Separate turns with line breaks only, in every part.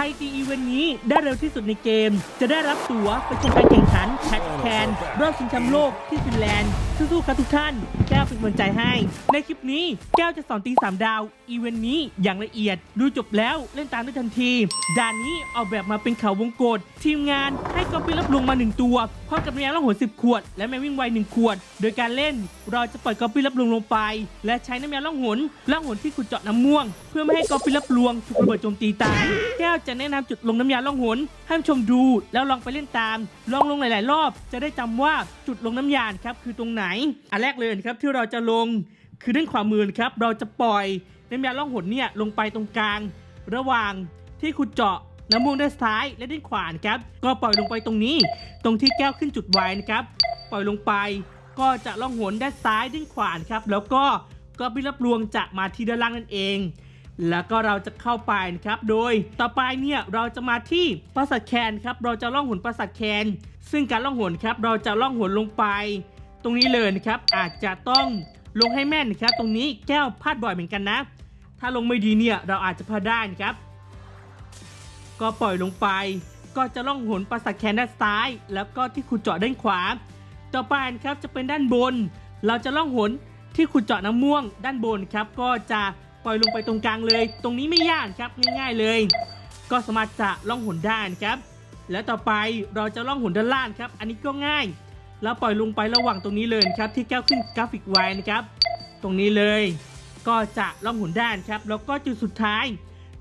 รตีอีเวนต์นี้ได้เร็วที่สุดในเกม จะได้รับตั๋วไปชมการแข่งขันแพทแคนรอบชิงแชมป์โลกที่ฟินแลนด์สู้ๆครับทุกท่าน แก้วเป็นกำลังใจให้ ในคลิปนี้แก้วจะสอนตี 3 ดาว อีเวนต์นี้อย่างละเอียด ดูจบแล้วเล่นตามได้ทันที ด่านนี้ออกแบบมาเป็นเขาวงกตทีมงานให้ก๊อปปี้รับลงมา 1 ตัว พร้อมกับแมวล่องหน10ขวด และแมววิ่งไว1ขวด โดยการเล่นเราจะปล่อยก๊อปปี้รับลวงลงไป และใช้น้ำยาล่องหนล่องหนที่ขุดเจาะน้ำม่วง เพื่อไม่ให้ก๊อปปี้รับลวงถูกระเบิดโจมตีตายแก้วจะแนะนำจุดลงน้ำยาล่องหนให้ชมดูแล้วลองไปเล่นตาม ลองลงหลาย ๆ รอบ จะได้จำว่าจุดลงน้ำยาครับคือตรงไหน อันแรกเลยนะครับที่เราจะลงคือด้านขวามือครับเราจะปล่อยน้ำยาล่องหนเนี่ยลงไปตรงกลาง ระหว่างที่ขุดเจาะ น้ำม่วงด้านซ้ายและด้านขวานะครับ ก็ปล่อยลงไปตรงนี้ ตรงที่แก้วขึ้นจุดไว้นะครับ ปล่อยลงไป ก็จะล่องหนด้านซ้ายด้านขวานครับ แล้วก็ก็บิรับลวงจะมาที่ด้านล่างนั่นเอง แล้วก็เราจะเข้าไปนะครับ โดยต่อไปเนี่ยเราจะมาที่ปราสาทแคนครับ เราจะล่องหนปราสาทแคน ซึ่งการล่องหนครับ เราจะล่องหนลงไป ตรงนี้เลยนะครับ อาจจะต้องลงให้แม่นนะครับ ตรงนี้แก้วพลาดบ่อยเหมือนกันนะ ถ้าลงไม่ดีเนี่ยเราอาจจะพลาดได้นะครับ ก็ปล่อยลงไป ก็จะล่องหนปราสาทแคนด้านซ้าย แล้วก็ที่ขุดเจาะด้านขวา ต่อไปครับจะเป็นด้านบน เราจะล่องหนที่ขุดเจาะน้ำม่วง ด้านบนครับ ก็จะปล่อยลงไปตรงกลางเลย ตรงนี้ไม่ยากครับง่ายๆเลย ก็สามารถจะล่องหนได้นะครับ แล้วต่อไปเราจะล่องหนด้านล่างครับ อันนี้ก็ง่ายเราปล่อยลงไประหว่างตรงนี้เลยครับ ที่แก้วขึ้นกราฟิกไว้นะครับ ตรงนี้เลย ก็จะล่องหนได้นครับ แล้วก็จุดสุดท้าย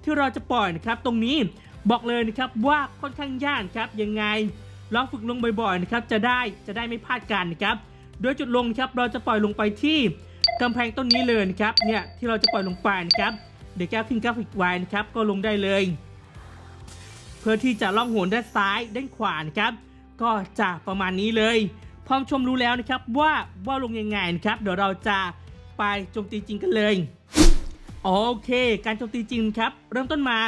ที่เราจะปล่อยนะครับตรงนี้บอกเลยนะครับว่าค่อนข้างยากครับยังไงลองฝึกลงบ่อยๆนะครับจะได้จะได้ไม่พลาดกันนะครับโดยจุดลงครับเราจะปล่อยลงไปที่กำแพงต้นนี้เลยนะครับเนี่ยที่เราจะปล่อยลงไปนะครับเดี๋ยวแก้วขึ้นกราฟิกไว้นะครับก็ลงได้เลย เพื่อที่จะล่องหนด้านซ้ายด้านขวานะครับก็จะประมาณนี้เลยพร้อมชมรู้แล้วนะครับว่าว่าลงยังไงนะครับเดี๋ยวเราจะไปโจมตีจริงกันเลย โอเค การโจมตีจริงครับ เริ่มต้นมา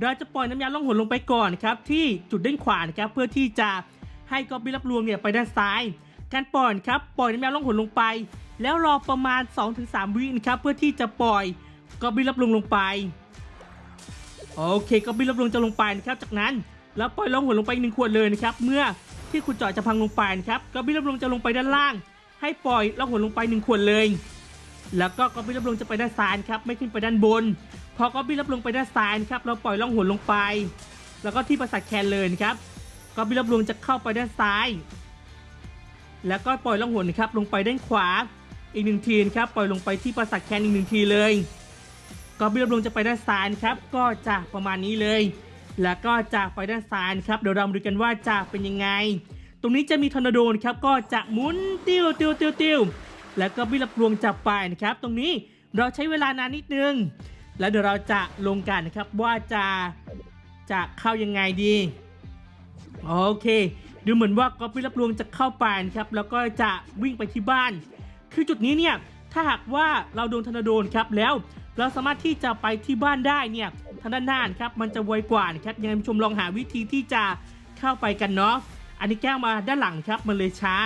เราจะปล่อยน้ำยาล่องหนลงไปก่อนครับ ที่จุดด้านขวานะครับเพื่อที่จะให้กอบบิรับลวงเนี่ยไปด้านซ้าย การปล่อยครับปล่อยน้ำยาล่องหนลงไป แล้วรอประมาณ 2-3 วินะครับเพื่อที่จะปล่อยกอบบิรับลวงลงไปโอเคกอบบิรับลวงจะลงไปนะครับ จากนั้นเราปล่อยล่องหนลงไปอีกหนึ่งขวดเลยนะครับเมื่อที่ขุดเจาะจะพังลงไปนะครับกอบบิรับลวงจะลงไปด้านล่าง ให้ปล่อยล่องหนลงไปหนึ่งขวดเลย แล้วก็กอบบี้รับลงจะไปด้านซ้ายครับไม่ขึ้นไปด้านบน พอกอบบี้รับลงไปด้านซ้ายครับเราปล่อยล่องหนลงไป แล้วก็ที่ประสาทแคนเลยครับกอบบี้รับลงจะเข้าไปด้านซ้าย แล้วก็ปล่อยล่องหนนครับลงไปด้านขวาอีกหนึ่งทีนครับปล่อยลงไปที่ประสาทแคนอีกหนึ่งทีเลยกอบบี้รับลงจะไปด้านซ้ายครับก็จะประมาณนี้เลย แล้วก็จะไปด้านซ้ายครับเดี๋ยวเรามาดูกันว่าจะเป็นยังไง ตรงนี้จะมีทอร์นาโดนครับก็จะหมุนติ้วติ้วติ้วติ้ว แล้วก็บิรับรวงจับไปนะครับ ตรงนี้เราใช้เวลานานนิดนึง แล้วเดี๋ยวเราจะลงกันนะครับว่าจะจะเข้ายังไงดีโอเค ดูเหมือนว่าก็บิรับรวงจะเข้าไปนะครับแล้วก็จะวิ่งไปที่บ้าน คือจุดนี้เนี่ยถ้าหากว่าเราโดนทอร์นาโดนครับแล้วเราสามารถที่จะไปที่บ้านได้เนี่ยทางด้านหน้านะครับมันจะไวกว่านะครับยังไงผู้ชมลองหาวิธีที่จะเข้าไปกันเนาะอันนี้แก้วมาด้านหลังครับมันเลยช้า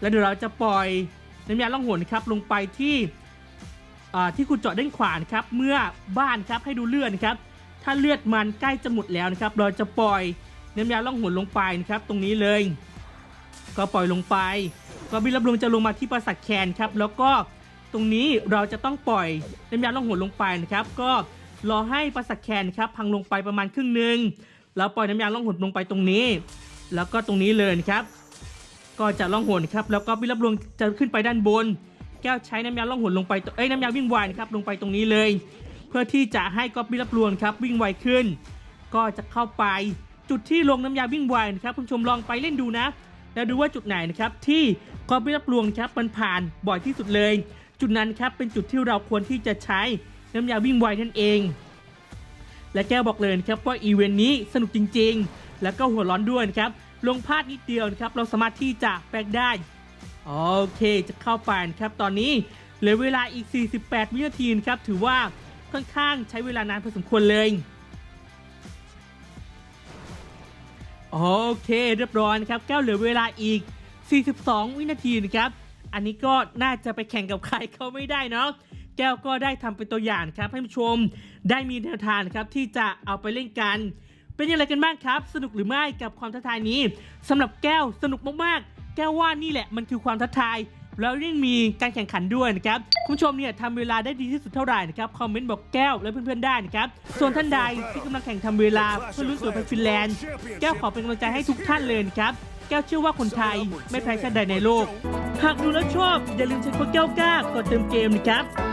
แล้วเดี๋ยวเราจะปล่อย น้ำยาล่องหนนะครับลงไปที่ที่คุณเจาะด้านขวานครับเมื่อบ้านครับให้ดูเลือดนะครับถ้าเลือดมันใกล้จะหมดแล้วนะครับเราจะปล่อยน้ำยาล่องหนลงไปนะครับตรงนี้เลย ก็ปล่อยลงไป ก็บิรับลงจะลงมาที่ปราสาทแคนครับแล้วก็ตรงนี้เราจะต้องปล่อยน้ำยาล่องหนลงไปนะครับก็รอให้ปราสาทแคนครับพังลงไปประมาณครึ่งหนึ่งแล้วปล่อยน้ำยาล่องหนลงไปตรงนี้ แล้วก็ตรงนี้เลยครับ ก็จะล่องหนครับแล้วก็วิรับลวงจะขึ้นไปด้านบน แก้วใช้น้ำยาล่องหนลงไปเอ้ยน้ำยาวิ่งไวนะครับลงไปตรงนี้เลย เพื่อที่จะให้ก๊อปวิรับลวงครับวิ่งไวขึ้น ก็จะเข้าไปจุดที่ลงน้ำยาวิ่งไวนะครับคุณชมลองไปเล่นดูนะ แล้วดูว่าจุดไหนนะครับที่ก๊อปวิรับลวงครับมันผ่านบ่อยที่สุดเลย จุดนั้นครับเป็นจุดที่เราควรที่จะใช้น้ำยาวิ่งไวนั่นเอง และแก้วบอกเลยนะครับว่าอีเวนต์นี้สนุกจริง ๆ แล้วก็หัวร้อนด้วยนะครับ ลงพลาดนิดเดียวนะครับ เราสามารถที่จะแบกได้ โอเค จะเข้าไปนะครับ ตอนนี้เหลือเวลาอีก 48 วินาทีครับ ถือว่าค่อนข้างใช้เวลานานพอสมควรเลย โอเค เรียบร้อยนะครับ แก้วเหลือเวลาอีก 42 วินาทีนะครับ อันนี้ก็น่าจะไปแข่งกับใครเขาไม่ได้เนาะแก้วก็ได้ทำเป็นตัวอย่างครับให้ผู้ชมได้มีแนวทางครับที่จะเอาไปเล่นกัน เป็นอย่างไรกันบ้างครับ สนุกหรือไม่กับความท้าทายนี้สำหรับแก้วสนุกมากๆ แก้วว่านี่แหละมันคือความท้าทายแล้วยังมีการแข่งขันด้วยนะครับคุณผู้ชมเนี่ยทำเวลาได้ดีที่สุดเท่าไหร่นะครับคอมเมนต์บอกแก้วและเพื่อนๆได้นะครับส่วนท่านใดที่กำลังแข่งทำเวลาเพื่อลุ้นตัวไปฟินแลนด์ แก้วขอเป็นกำลังใจให้ทุกท่านเลยนะครับแก้วเชื่อว่าคนไทยไม่แพ้ชาติใดในโลก หากดูแล้วชอบอย่าลืมใช้โค้ดแก้วกล้ากดเติมเกมนะครับ